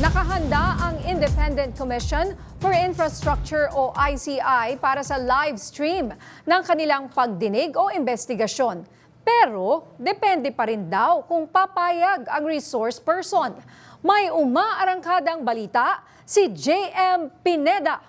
Nakahanda ang Independent Commission for Infrastructure o ICI para sa live stream ng kanilang pagdinig o investigasyon. Pero depende pa rin daw kung papayag ang resource person. May umaarangkadang balita si JM Pineda.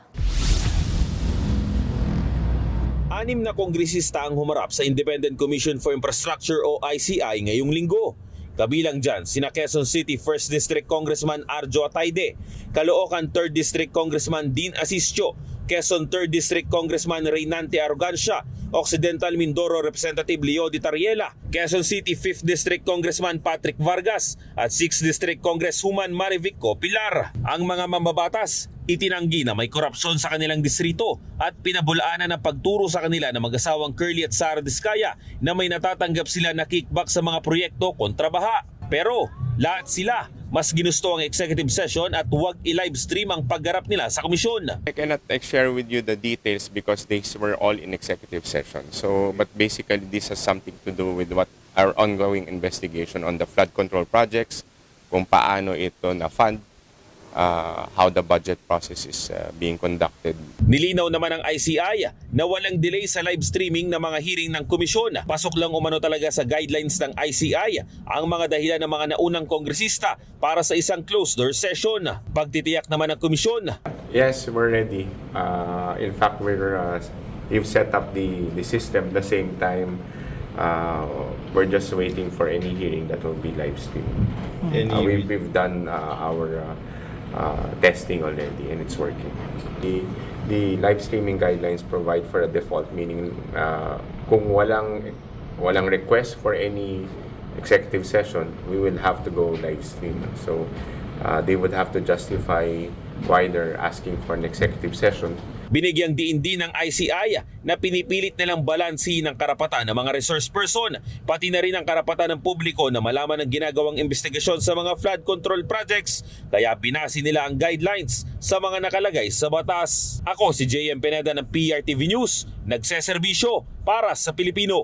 Anim na kongresista ang humarap sa Independent Commission for Infrastructure o ICI ngayong linggo. Kabilang dyan, sina Quezon City 1st District Congressman Arjo Atayde, Caloocan 3rd District Congressman Dean Asisio, Quezon 3rd District Congressman Reynante Arrogancia, Occidental Mindoro Representative Leo Di Tariela, Quezon City 5th District Congressman Patrick Vargas at 6th District Congresswoman Marivico Pilar. Ang mga mambabatas, itinanggi na may korupsyon sa kanilang distrito at pinabulaanan ng pagturo sa kanila ng mag-asawang Curly at Sara Diskaya na may natatanggap sila na kickback sa mga proyekto kontra baha. Pero lahat sila mas ginusto ang executive session at huwag i-live stream ang paggarap nila sa komisyon. I cannot share with you the details because these were all in executive session. So, but basically, this has something to do with what our ongoing investigation on the flood control projects, kung paano ito na-fund, uh, how the budget process is uh, being conducted. Nilinaw naman ng ICI na walang delay sa live streaming ng mga hearing ng komisyon. Pasok lang umano talaga sa guidelines ng ICI ang mga dahilan ng mga naunang kongresista para sa isang closed-door session. Pagtitiyak naman ng komisyon, Yes, we're ready. Uh, in fact, we're uh, we've set up the the system the same time. Uh, we're just waiting for any hearing that will be live streamed. Uh, we've, we've done uh, our uh, uh, testing already, and it's working. The the live streaming guidelines provide for a default, meaning uh, kung walang walang request for any executive session, we will have to go live stream. So uh, they would have to justify they're asking for an executive session. Binigyang diin din ng ICI na pinipilit nilang balansi ng karapatan ng mga resource person, pati na rin ang karapatan ng publiko na malaman ang ginagawang investigasyon sa mga flood control projects. Kaya binasi nila ang guidelines sa mga nakalagay sa batas. Ako si JM Pineda ng PRTV News, nagseserbisyo para sa Pilipino.